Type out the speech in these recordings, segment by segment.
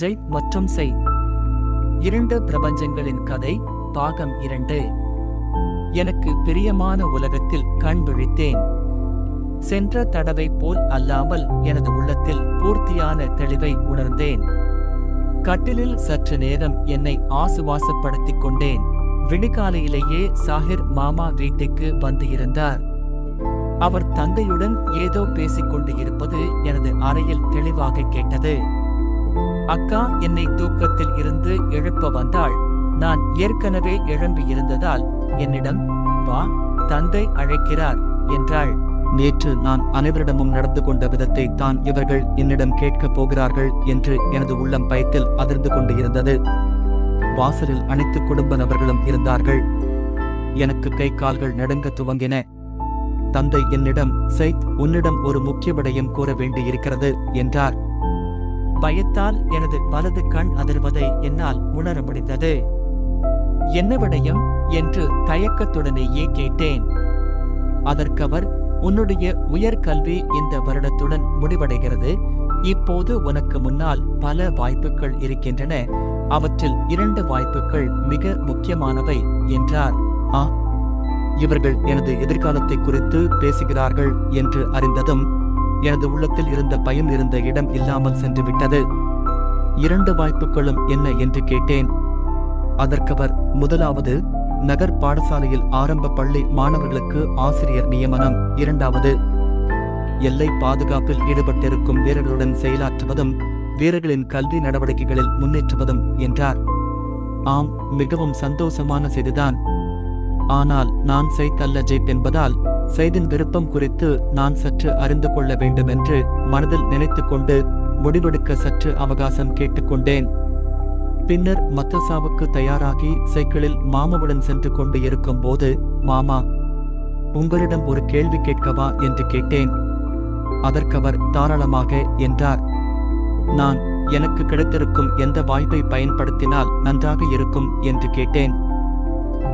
ஜெய் மற்றும் செய். இரண்டு பிரபஞ்சங்களின் கதை பாகம் இரண்டு. எனக்கு பிரியமான உலகத்தில் கண் விழித்தேன். சென்ற தடவை போல் அல்லாமல் எனது உள்ளத்தில் பூர்த்தியான தெளிவை உணர்ந்தேன். கட்டிலில் சற்று நேரம் என்னை ஆசுவாசப்படுத்திக் கொண்டேன். விடிகாலையிலேயே சாஹிர் மாமா வீட்டுக்கு வந்து இருந்தார். அவர் தந்தையுடன் ஏதோ பேசிக்கொண்டு இருப்பது எனது அறையில் தெளிவாக கேட்டது. அக்கா என்னை தூக்கத்தில் இருந்து எழுப்ப வந்தாள். நான் ஏற்கனவே எழும்பி இருந்ததால் என்னிடம் வா தந்தை அழைக்கிறார் என்றாள். நேற்று நான் அனைவரிடமும் நடந்து கொண்ட விதத்தை தான் இவர்கள் என்னிடம் கேட்கப் போகிறார்கள் என்று எனது உள்ளம் பயத்தில் அதிர்ந்து கொண்டு இருந்தது வாசலில் அனைத்து குடும்ப நபர்களும் இருந்தார்கள். எனக்கு கை கால்கள் நடுங்க துவங்கின. தந்தை என்னிடம் சைத் உன்னிடம் ஒரு முக்கிய விடயம் கூற வேண்டியிருக்கிறது என்றார். பயத்தால் எனது வலது கண் அதிர்வதை என்னால் உணர முடிந்தது. என்ன விடயம்? என்று தயக்கத்துடனேயே கேட்டேன். அதற்கவர் உன்னுடைய உயர்கல்வி இந்த வருடத்துடன் முடிவடைகிறது. இப்போது உனக்கு முன்னால் பல வாய்ப்புகள் இருக்கின்றன. அவற்றில் இரண்டு வாய்ப்புகள் மிக முக்கியமானவை என்றார். ஆ. இவர்கள் எனது எதிர்காலத்தை குறித்து பேசுகிறார்கள் என்று அறிந்ததும் எனது உள்ளத்தில் இருந்த பயம் இருந்த இடம் இல்லாமல் சென்று விட்டது. இரண்டு வாய்ப்புகளும் என்ன என்று கேட்டேன். அதற்கவர் முதலாவது நகர் பாடசாலையில் ஆரம்ப பள்ளி மாணவர்களுக்கு ஆசிரியர் நியமனம். இரண்டாவது எல்லை பாதுகாப்பில் ஈடுபட்டிருக்கும் வீரர்களுடன் செயலாற்றுவதும் வீரர்களின் கல்வி நடவடிக்கைகளில் முன்னேற்றுவதும் என்றார். ஆம் மிகவும் சந்தோஷமான செய்திதான். ஆனால் நான் செய்தல்ல ஜெயித் என்பதால் செய்தின் விருப்பம் குறித்து நான் சற்று அறிந்து கொள்ள வேண்டும் என்று மனதில் நினைத்து கொண்டு முடிவெடுக்க சற்று அவகாசம் கேட்டுக்கொண்டேன். பின்னர் மத்தசாவுக்கு தயாராகி சைக்கிளில் மாமாவுடன் சென்று கொண்டு இருக்கும் போது மாமா உங்களிடம் ஒரு கேள்வி கேட்கவா? என்று கேட்டேன். அதற்கவர் தாராளமாக என்றார். நான் எனக்கு கிடைத்திருக்கும் எந்த வாய்ப்பை பயன்படுத்தினால் நன்றாக இருக்கும் என்று கேட்டேன்.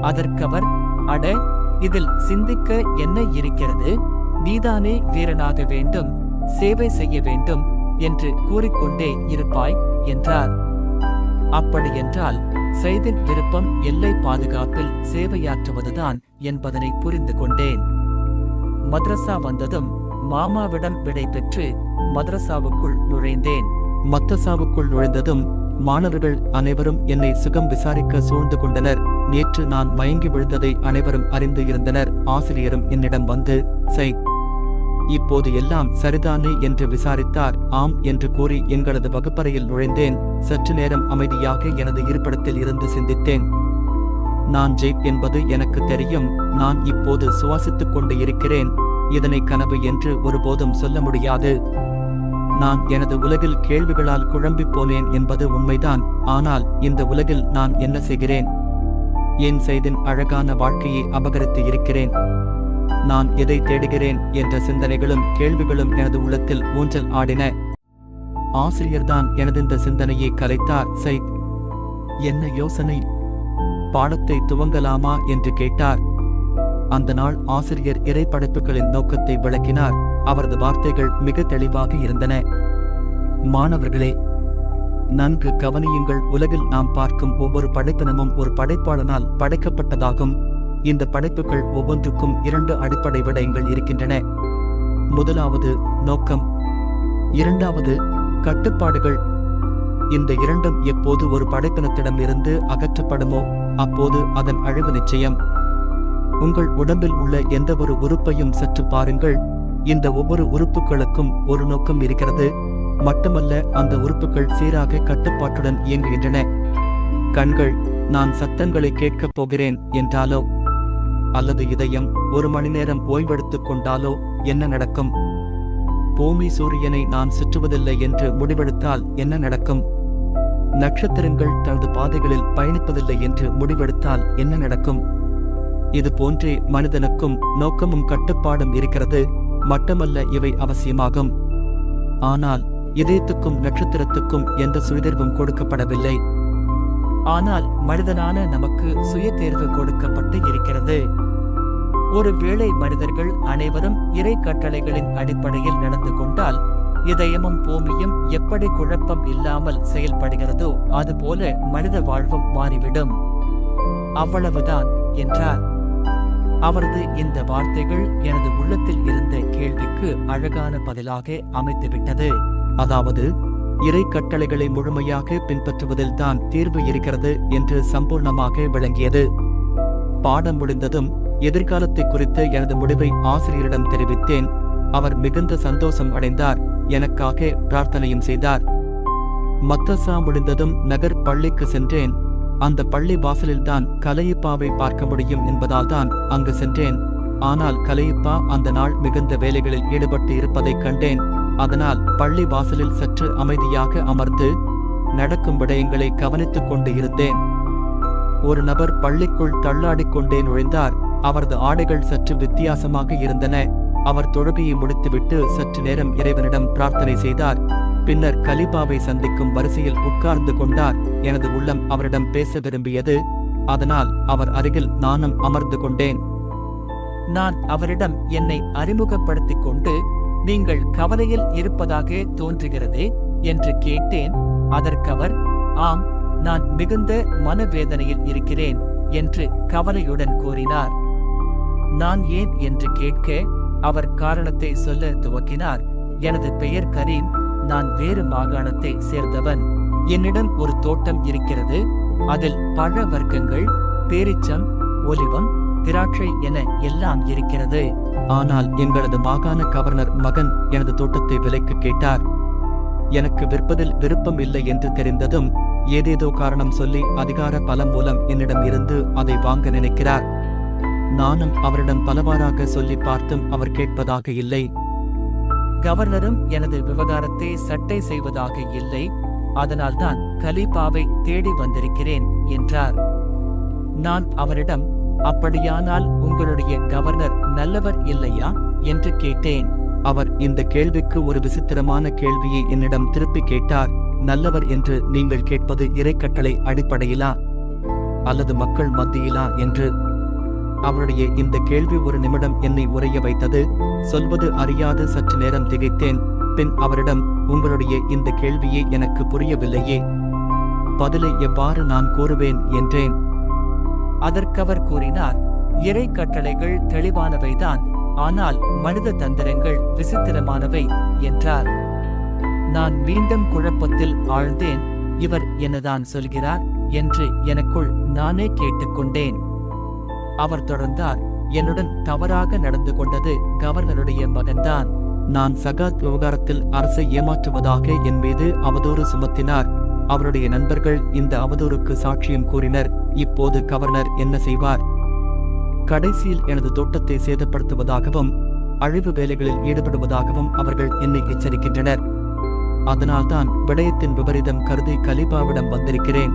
அதற்கவர் அட இதில் சிந்திக்க என்ன இருக்கிறது? நீதானே வீரனாக வேண்டும் சேவை செய்ய வேண்டும் என்று கூறிக்கொண்டே இருப்பாய் என்றார். அப்படியென்றால் செய்தின் விருப்பம் எல்லை பாதுகாப்பில் சேவையாற்றுவதுதான் என்பதனை புரிந்து கொண்டேன். மதரசா வந்ததும் மாமாவிடம் விடை பெற்று மദ്ரசாவுக்குள் நுழைந்தேன். மத்தசாவுக்குள் நுழைந்ததும் மாணவர்கள் அனைவரும் என்னை சுகம் விசாரிக்க சூழ்ந்து கொண்டனர். நேற்று நான் மயங்கி விழுந்ததை அனைவரும் அறிந்து இருந்தனர். ஆசிரியரும் என்னிடம் வந்து சை இப்போது எல்லாம் சரிதானே? என்று விசாரித்தார். ஆம் என்று கூறி எங்களது வகுப்பறையில் நுழைந்தேன். சற்று நேரம் அமைதியாக எனது இருப்பிடத்தில் இருந்து சிந்தித்தேன். நான் ஜெயிப் என்பது எனக்கு தெரியும். நான் இப்போது சுவாசித்துக் கொண்டு இருக்கிறேன். இதனை கனவு என்று ஒருபோதும் சொல்ல முடியாது. நான் எனது உலகில் கேள்விகளால் குழம்பிப் போனேன் என்பது உண்மைதான். ஆனால் இந்த உலகில் நான் என்ன செய்கிறேன்? என் செய்தின் அழகான வாழ்க்கையை அபகரித்து இருக்கிறேன். நான் எதை தேடுகிறேன் என்ற சிந்தனைகளும் கேள்விகளும் எனது உள்ளத்தில் ஊஞ்சல் ஆடின. ஆசிரியர்தான் எனது இந்த சிந்தனையை கலைத்தார் சைத். என்ன யோசனை? பாடத்தை துவங்கலாமா என்று கேட்டார். அந்த நாள் ஆசிரியர் இறைப்படைப்புகளின் நோக்கத்தை விளக்கினார். அவரது வார்த்தைகள் மிக தெளிவாக இருந்தன. மாணவர்களே நன்கு கவனியுங்கள். உலகில் நாம் பார்க்கும் ஒவ்வொரு படைப்பினமும் ஒரு படைப்பாளனால் படைக்கப்பட்டதாகும். இந்த படைப்புகள் ஒவ்வொன்றுக்கும் இரண்டு அடிப்படை விடயங்கள் இருக்கின்றன. முதலாவது நோக்கம். இரண்டாவது கட்டுப்பாடுகள். இந்த இரண்டும் எப்போது ஒரு படைப்பினத்திடம் இருந்து அகற்றப்படுமோ அப்போது அதன் அழிவு நிச்சயம். உங்கள் உடம்பில் உள்ள எந்த ஒரு உறுப்பையும் சற்று பாருங்கள். இந்த ஒவ்வொரு உறுப்புகளுக்கும் ஒரு நோக்கம் இருக்கிறது. மட்டுமல்ல அந்த உறுப்புகள் சீராக கட்டுப்பாட்டுடன் இயங்குகின்றன. கண்கள் நான் சத்தங்களை கேட்கப் போகிறேன் என்றாலோ அல்லது இதயம் ஒரு மணி நேரம் ஓய்வெடுத்துக் கொண்டாலோ என்ன நடக்கும்? பூமி சூரியனை நான் சுற்றுவதில்லை என்று முடிவெடுத்தால் என்ன நடக்கும்? நட்சத்திரங்கள் தனது பாதைகளில் பயணிப்பதில்லை என்று முடிவெடுத்தால் என்ன நடக்கும்? இது போன்றே மனிதனுக்கும் நோக்கமும் கட்டுப்பாடும் இருக்கிறது. மட்டுமல்ல இவை அவசியமாகும். ஆனால் இதயத்துக்கும் நட்சத்திரத்துக்கும் எந்த சுயதேர்வும் கொடுக்கப்படவில்லை. ஆனால் மனிதனான நமக்கு சுய தேர்வு கொடுக்கப்பட்டு இருக்கிறது. ஒருவேளை மனிதர்கள் அனைவரும் இறை கட்டளைகளின் அடிப்படையில் நடந்து கொண்டால் இதயமும் பூமியும் எப்படி குழப்பம் இல்லாமல் செயல்படுகிறதோ அதுபோல மனித வாழ்வும் மாறிவிடும். அவ்வளவுதான் என்றார். அவரது இந்த வார்த்தைகள் எனது உள்ளத்தில் இருந்த கேள்விக்கு அழகான பதிலாக அமைத்துவிட்டது அதாவது இறை கட்டளைகளை முழுமையாக பின்பற்றுவதில் தான் தீர்வு இருக்கிறது என்று சம்பூர்ணமாக விளங்கியது. பாடம் முடிந்ததும் எதிர்காலத்தை குறித்து எனது முடிவை ஆசிரியரிடம் தெரிவித்தேன். அவர் மிகுந்த சந்தோஷம் அடைந்தார். எனக்காக பிரார்த்தனையும் செய்தார். மத்தசா முடிந்ததும் நகர் பள்ளிக்கு சென்றேன். அந்த பள்ளி வாசலில்தான் கலையப்பாவை பார்க்க முடியும் என்பதால் தான் அங்கு சென்றேன். ஆனால் கலையப்பா அந்த நாள் மிகுந்த வேலைகளில் ஈடுபட்டு இருப்பதைக் கண்டேன். அதனால் பள்ளி வாசலில் சற்று அமைதியாக அமர்ந்து நடக்கும் விடயங்களை கவனித்துக் கொண்டு இருந்தேன். ஒரு நபர் பள்ளிக்குள் தள்ளாடிக்கொண்டே நுழைந்தார். அவரது ஆடைகள் சற்று வித்தியாசமாக இருந்தன. அவர் தொழுகையை முடித்துவிட்டு சற்று நேரம் இறைவனிடம் பிரார்த்தனை செய்தார். பின்னர் கலிபாவை சந்திக்கும் வரிசையில் உட்கார்ந்து கொண்டார். எனது உள்ளம் அவரிடம் பேச விரும்பியது. அதனால் அவர் அருகில் நானும் அமர்ந்து கொண்டேன். நான் அவரிடம் என்னை அறிமுகப்படுத்திக் கொண்டு நீங்கள் கவலையில் இருப்பதாக தோன்றுகிறதே என்று கேட்டேன். அதற்கவர் ஆம் நான் மிகுந்த மனவேதனையில் இருக்கிறேன் என்று கவலையுடன் கூறினார். நான் ஏன்? என்று கேட்க அவர் காரணத்தை சொல்ல துவக்கினார். எனது பெயர் கரீம் நான் வேறு மாகாணத்தை சேர்ந்தவன். என்னிடம் ஒரு தோட்டம் இருக்கிறது. அதில் பழ வர்க்கங்கள் பேரிச்சம் ஒலிவம் திராட்சை என எல்லாம் இருக்கிறது. ஆனால் எங்களது மாகாண கவர்னர் மகன் எனது தோட்டத்தை விலைக்கு கேட்டார். எனக்கு விற்பதில் விருப்பம் இல்லை என்று தெரிந்ததும் ஏதேதோ காரணம் சொல்லி அதிகார பலம் மூலம் என்னிடம் இருந்து அதை வாங்க நினைக்கிறார். நானும் அவரிடம் பலவாறாக சொல்லி பார்த்தும் அவர் கேட்பதாக இல்லை. கவர்னரும் எனது விவகாரத்தை சட்டை செய்வதாக இல்லை. அதனால்தான் கலீபாவை தேடி வந்திருக்கிறேன் என்றார். நான் அவரிடம் அப்படியானால் உங்களுடைய கவர்னர் நல்லவர் இல்லையா? என்று கேட்டேன். அவர் இந்த கேள்விக்கு ஒரு விசித்திரமான கேள்வியை என்னிடம் திருப்பி கேட்டார். நல்லவர் என்று நீங்கள் கேட்பது இறைக்கட்டளை அடிப்படையிலா? அல்லது மக்கள் மத்தியிலா என்று? அவருடைய இந்த கேள்வி ஒரு நிமிடம் என்னை உறைய வைத்தது. சொல்வது அறியாது சற்று நேரம் திகைத்தேன். பின் அவரிடம் உங்களுடைய இந்த கேள்வியே எனக்கு புரியவில்லையே. பதிலை எவ்வாறு நான் கூறுவேன் என்றேன். அதற்கவர் கூறினார் இறை கட்டளைகள் தெளிவானவைதான் ஆனால் மனித தந்திரங்கள் விசித்திரமானவை என்றார். நான் மீண்டும் குழப்பத்தில் ஆழ்ந்தேன் இவர் என்னதான் சொல்கிறார் என்று எனக்குள் நானே கேட்டுக்கொண்டேன் அவர் தொடர்ந்தார் என்னுடன் தவறாக நடந்து கொண்டது கவர்னருடைய மகன்தான். நான் சகாத் விவகாரத்தில் அரசை ஏமாற்றுவதாக என் மீது அவதூறு சுமத்தினார். அவருடைய நண்பர்கள் இந்த அவதூறுக்கு சாட்சியம் கூறினர். இப்போது கவர்னர் என்ன செய்வார்? கடைசியில் எனது தோட்டத்தை சேதப்படுத்துவதாகவும் அழிவு வேலைகளில் ஈடுபடுவதாகவும் அவர்கள் என்னை எச்சரிக்கின்றனர். அதனால்தான் விடயத்தின் விபரீதம் கருதி கலிபாவிடம் வந்திருக்கிறேன்.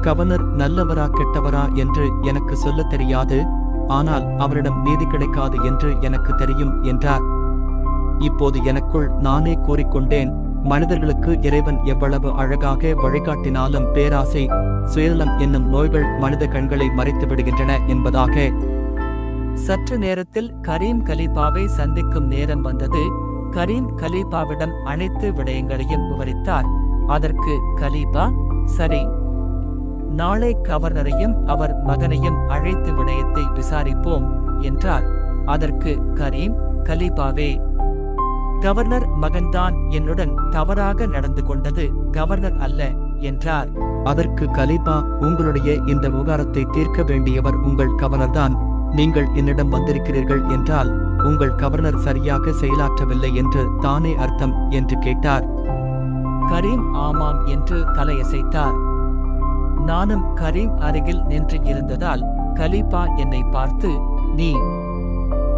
கவர்னர் நல்லவரா கெட்டவரா என்று எனக்கு சொல்லத் தெரியாது. ஆனால் அவரிடம் நீதி கிடைக்காது என்று எனக்கு தெரியும் என்றார். இப்போது எனக்குள் நானே கூறிக்கொண்டேன். மனிதர்களுக்கு இறைவன் எவ்வளவு அழகாக வழிகாட்டினாலும் பேராசை சுயநலம் என்னும் நோய்கள் மனித கண்களை மறைத்து விடுகின்றன என்பதாக. சற்று நேரத்தில் கரீம் கலீபாவை சந்திக்கும் நேரம் வந்தது. கரீம் கலீபாவிடம் அனைத்து விடயங்களையும் விவரித்தார். அதற்கு கலீபா சரி. நாளை கவர்னரையும் அவர் மகனையும் அழைத்து விடயத்தை விசாரிப்போம் என்றார். அதற்கு கரீம் கலீபாவே கவர்னர் மகன்தான் என்னுடன் தவறாக நடந்து கொண்டது கவர்னர் அல்ல என்றார். அதற்கு கலீபா உங்களுடைய இந்த விவகாரத்தை தீர்க்க வேண்டியவர் உங்கள் கவர்னர்தான். நீங்கள் என்னிடம் வந்திருக்கிறீர்கள் என்றால் உங்கள் கவர்னர் சரியாக செயலாற்றவில்லை என்று தானே அர்த்தம் என்று கேட்டார். கரீம் ஆமாம் என்று தலையசைத்தார். நானும் கரீம் அருகில் நின்று இருந்ததால் கலீபா என்னை பார்த்து நீ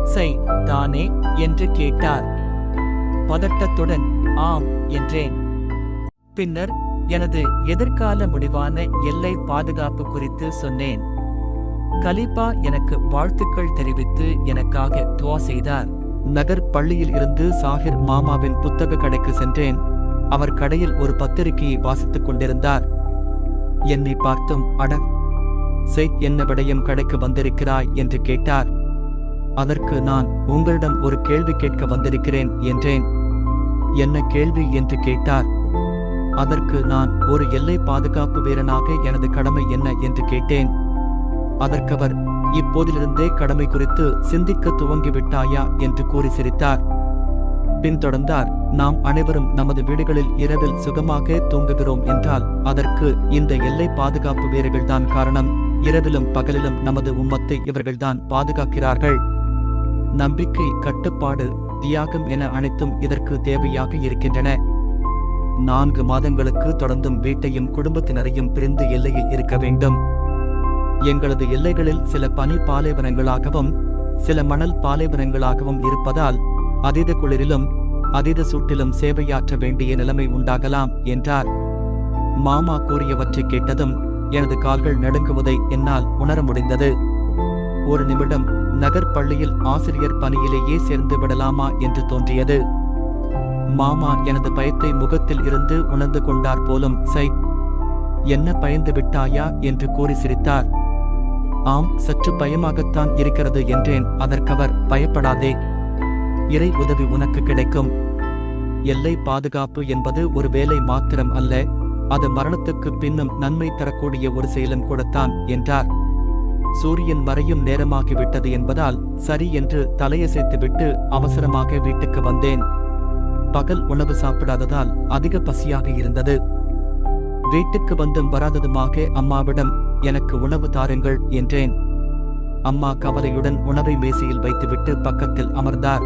செய் தானே? என்று கேட்டார். பதட்டத்துடன் ஆம் என்றேன். பின்னர் எனது எதிர்கால முடிவான எல்லை பாதுகாப்பு குறித்து சொன்னேன். கலீபா எனக்கு வாழ்த்துக்கள் தெரிவித்து எனக்காக துவா செய்தார். நகர் பள்ளியில் இருந்து சாகிர் மாமாவின் புத்தக கடைக்கு சென்றேன். அவர் கடையில் ஒரு பத்திரிகையை வாசித்துக் கொண்டிருந்தார். என்னை பார்த்தும் அட செய் என்ன விடயம் கடைக்கு வந்திருக்கிறாய்? என்று கேட்டார். அதற்கு நான் உங்களிடம் ஒரு கேள்வி கேட்க வந்திருக்கிறேன் என்றேன். என்ன கேள்வி? என்று கேட்டார். அதற்கு நான் ஒரு எல்லை பாதுகாப்பு வீரனாக எனது கடமை என்ன? என்று கேட்டேன். அதற்கவர் இப்போதிலிருந்தே கடமை குறித்து சிந்திக்க துவங்கிவிட்டாயா? என்று கூறி சிரித்தார். பின்தொடர்ந்தார் நாம் அனைவரும் நமது வீடுகளில் இரவில் சுகமாக தூங்குகிறோம் என்றால் அதற்கு இந்த எல்லை பாதுகாப்பு வீரர்கள்தான் காரணம். இரவிலும் பகலிலும் நமது உம்மத்தை இவர்கள்தான் பாதுகாக்கிறார்கள். நம்பிக்கை கட்டுப்பாடு தியாகம் என அனைத்தும் இதற்கு தேவையாக இருக்கின்றன. நான்கு மாதங்களுக்கு தொடர்ந்தும் வீட்டையும் குடும்பத்தினரையும் பிரிந்து எல்லையில் இருக்க வேண்டும். எங்களது எல்லைகளில் சில பனி பாலைவனங்களாகவும் சில மணல் பாலைவனங்களாகவும் இருப்பதால் அதீத குளிரிலும் அதீத சூட்டிலும் சேவையாற்ற வேண்டிய நிலைமை உண்டாகலாம் என்றார். மாமா கூறியவற்றை கேட்டதும் எனது கால்கள் நடுங்குவதை என்னால் உணர முடிந்தது. ஒரு நிமிடம் நகர் பள்ளியில் ஆசிரியர் பணியிலேயே சேர்ந்து விடலாமா என்று தோன்றியது. மாமா எனது பயத்தை முகத்தில் இருந்து உணர்ந்து கொண்டார் போலும் சை என்ன பயந்து விட்டாயா? என்று கூறி சிரித்தார். ஆம் சற்று பயமாகத்தான் இருக்கிறது என்றேன். அதற்கவர் பயப்படாதே. இறை உதவி உனக்கு கிடைக்கும். எல்லை பாதுகாப்பு என்பது ஒரு வேலை மாத்திரம் அல்ல அது மரணத்துக்கு பின்னும் நன்மை தரக்கூடிய ஒரு செயலும் கூடத்தான் என்றார். சூரியன் மறையும் நேரமாகிவிட்டது என்பதால் சரி என்று தலையசைத்துவிட்டு அவசரமாக வீட்டுக்கு வந்தேன். பகல் உணவு சாப்பிடாததால் அதிக பசியாக இருந்தது. வீட்டுக்கு வந்தும் வராததுமாக அம்மாவிடம் எனக்கு உணவு தாருங்கள் என்றேன். அம்மா கவலையுடன் உணவை மேசையில் வைத்துவிட்டு பக்கத்தில் அமர்ந்தார்.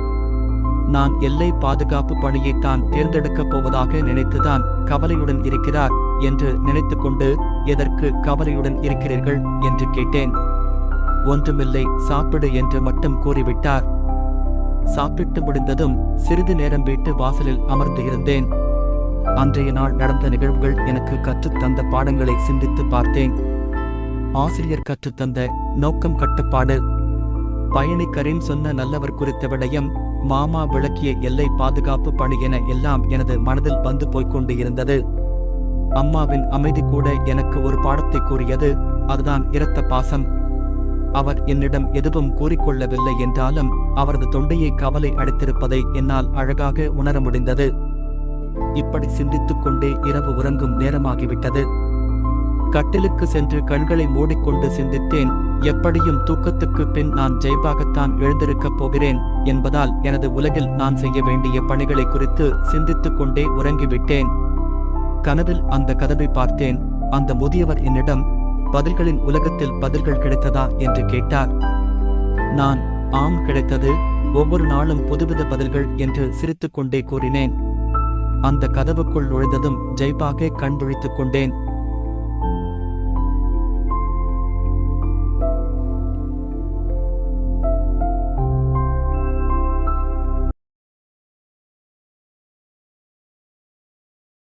நான் எல்லை பாதுகாப்பு பணியைத்தான் தேர்ந்தெடுக்கப் போவதாக நினைத்துதான் கவலையுடன் இருக்கிறார் என்று நினைத்துக்கொண்டு எதற்கு கவலையுடன் இருக்கிறீர்கள்? என்று கேட்டேன். ஒன்றுமில்லை சாப்பிடு என்று மட்டும் கூறிவிட்டார். சாப்பிட்டு முடிந்ததும் சிறிது நேரம் வீட்டு வாசலில் அமர்ந்து இருந்தேன். அன்றைய நாள் நடந்த நிகழ்வுகள் எனக்கு கற்றுத் தந்த பாடங்களை சிந்தித்து பார்த்தேன். ஆசிரியர் கற்றுத்தந்த நோக்கம் கட்டுப்பாடு. பயணி கரீம் சொன்ன நல்லவர் குறித்த விடயம் மாமா விளக்கிய எல்லை பாதுகாப்பு பணி என எல்லாம் எனது மனதில் வந்து போய்க் கொண்டு இருந்தது அம்மாவின் அமைதி கூட எனக்கு ஒரு பாடத்தை கூறியது அதுதான் இரத்த பாசம். அவர் என்னிடம் எதுவும் கூறிக்கொள்ளவில்லை என்றாலும் அவரது தொண்டையை கவலை அடைத்திருப்பதை என்னால் அழகாக உணர முடிந்தது. இப்படி சிந்தித்துக் கொண்டே இரவு உறங்கும் நேரமாகிவிட்டது. கட்டிலுக்கு சென்று கண்களை மூடிக்கொண்டு சிந்தித்தேன். எப்படியும் தூக்கத்துக்கு பின் நான் ஜெய்பாகத்தான் எழுந்திருக்கப் போகிறேன் என்பதால் எனது உலகில் நான் செய்ய வேண்டிய பணிகளை குறித்து சிந்தித்துக் கொண்டே உறங்கிவிட்டேன். கனவில் அந்த கதவை பார்த்தேன். அந்த முதியவர் என்னிடம் பதில்களின் உலகத்தில் பதில்கள் கிடைத்ததா என்று கேட்டார். நான் ஆம் கிடைத்தது. ஒவ்வொரு நாளும் புதுவித பதில்கள் என்று சிரித்துக்கொண்டே கூறினேன். அந்த கதவுக்குள் நுழைந்ததும் ஜெய்பாகே கண் விழித்துக் கொண்டேன்.